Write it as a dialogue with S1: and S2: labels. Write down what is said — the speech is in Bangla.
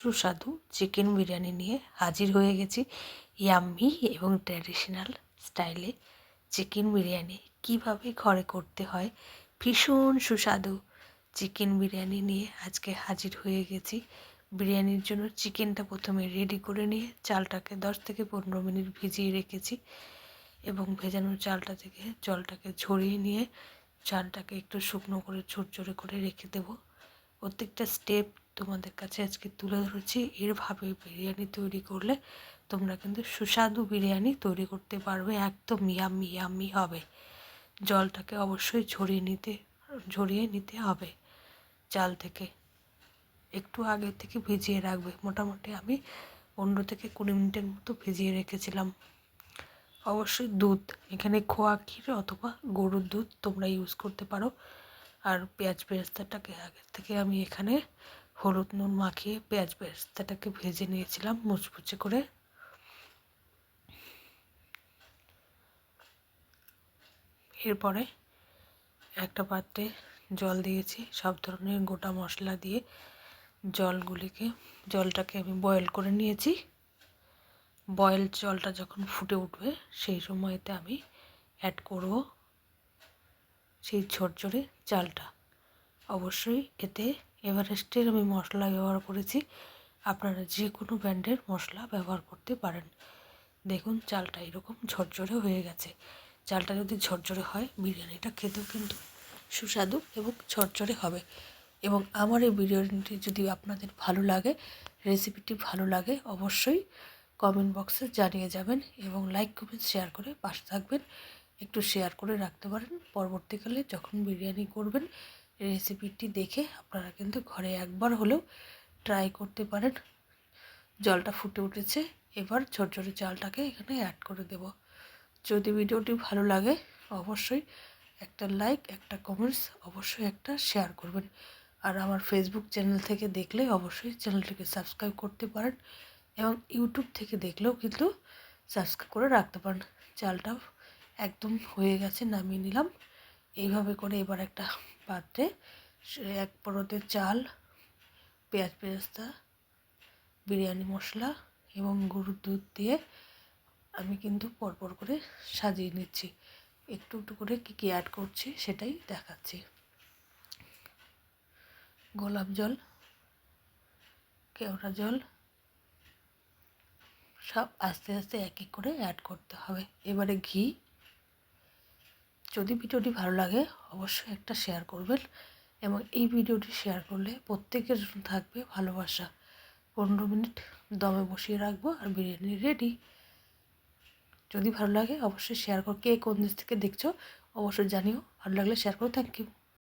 S1: সুস্বাদু চিকেন বিরিয়ানি নিয়ে হাজির হয়ে গেছি ইয়াম্মি এবং ট্র্যাডিশনাল স্টাইলে চিকেন বিরিয়ানি। কীভাবে ঘরে করতে হয়? ভীষণ সুস্বাদু চিকেন বিরিয়ানি নিয়ে আজকে হাজির হয়ে গেছি। বিরিয়ানির জন্য চিকেনটা প্রথমে রেডি করে নিয়ে চালটাকে দশ থেকে পনেরো মিনিট ভিজিয়ে রেখেছি এবং ভেজানো চালটা থেকে জলটাকে ঝরিয়ে নিয়ে চালটাকে একটু শুকনো করে ঝরঝরে করে রেখে দেবো। প্রত্যেকটা স্টেপ তোমাদের কাছে আজকে তুলে ধরেছি। এরভাবে বিরিয়ানি তৈরি করলে তোমরা কিন্তু সুস্বাদু বিরিয়ানি তৈরি করতে পারবে। একদম ইয়াম্মি ইয়াম্মি হবে। জলটাকে অবশ্যই ঝরিয়ে নিতে ঝরিয়ে নিতে হবে চাল থেকে। একটু আগে থেকে ভিজিয়ে রাখবে। মোটামুটি আমি পনেরো থেকে কুড়ি মিনিটের মতো ভিজিয়ে রেখেছিলাম। অবশ্যই দুধ, এখানে খোয়া ক্ষীর অথবা গরুর দুধ তোমরা ইউজ করতে পারো। আর পেঁয়াজ বেরেস্তাটাকে আগে থেকে আমি এখানে হলুদ নুন মাখিয়ে পেঁয়াজ বেরেস্তাটাকে ভেজে নিয়েছিলাম, মুচমুচে করে। এরপরে একটা পাত্রে জল দিয়েছি, সব ধরনের গোটা মশলা দিয়ে জলগুলিকে, জলটাকে আমি বয়েল করে নিয়েছি। বয়েল জলটা যখন ফুটে উঠবে, সেই সময়তে আমি অ্যাড করব সেই ঝরঝরে চালটা। অবশ্যই এতে এভারেস্টের আমি মশলা ব্যবহার করেছি। আপনারা যে কোনো ব্র্যান্ডের মশলা ব্যবহার করতে পারেন। দেখুন, চালটা এরকম ঝরঝরে হয়ে গেছে। চালটা যদি ঝরঝরে হয়, বিরিয়ানিটা খেতেও কিন্তু সুস্বাদু এবং ঝরঝরে হবে। এবং আমার এই বিরিয়ানিটি যদি আপনাদের ভালো লাগে, রেসিপিটি ভালো লাগে, অবশ্যই কমেন্ট বক্সে জানিয়ে যাবেন এবং লাইক, কমেন্ট, শেয়ার করে পাশে থাকবেন। একটু শেয়ার করে রাখতে পারেন। পরবর্তীকালে যখন বিরিয়ানি করবেন রেসিপিটি দেখে আপনারা কিন্তু ঘরে একবার হলেও ট্রাই করতে পারেন। জলটা ফুটে উঠেছে, এবার ঝরঝরে চালটাকে এখানে অ্যাড করে দেব। যদি ভিডিওটি ভালো লাগে, অবশ্যই একটা লাইক একটা কমেন্টস অবশ্যই একটা শেয়ার করবেন। আর আমার ফেসবুক চ্যানেল থেকে দেখলে অবশ্যই চ্যানেলটিকে সাবস্ক্রাইব করতে পারেন এবং ইউটিউব থেকে দেখলেও কিন্তু সাবস্ক্রাইব করে রাখতে পারেন। চালটা একদম হয়ে গেছে, নামিয়ে নিলাম। এইভাবে করে এবার একটা পাত্রে এক পরতে চাল, পেঁয়াজ পেঁয়াজটা বিরিয়ানি মশলা এবং গরুর দুধ দিয়ে আমি কিন্তু পরপর করে সাজিয়ে নিচ্ছি। একটু একটু করে কী কী অ্যাড করছি সেটাই দেখাচ্ছি। গোলাপ জল, কেওড়া জল, সব আস্তে আস্তে এক এক করে অ্যাড করতে হবে। এবারে ঘি যদি ভিডিওটি ভালো লাগে, অবশ্যই একটা শেয়ার করবেন এবং এই ভিডিওটি শেয়ার করলে প্রত্যেকের থাকবে ভালোবাসা। পনেরো মিনিট দমে বসিয়ে রাখব আর বিরিয়ানি রেডি যদি ভালো লাগে, অবশ্যই শেয়ার কর। কে কোন দেশ থেকে দেখছ, অবশ্যই জানিও। ভালো লাগলে শেয়ার করো। Thank you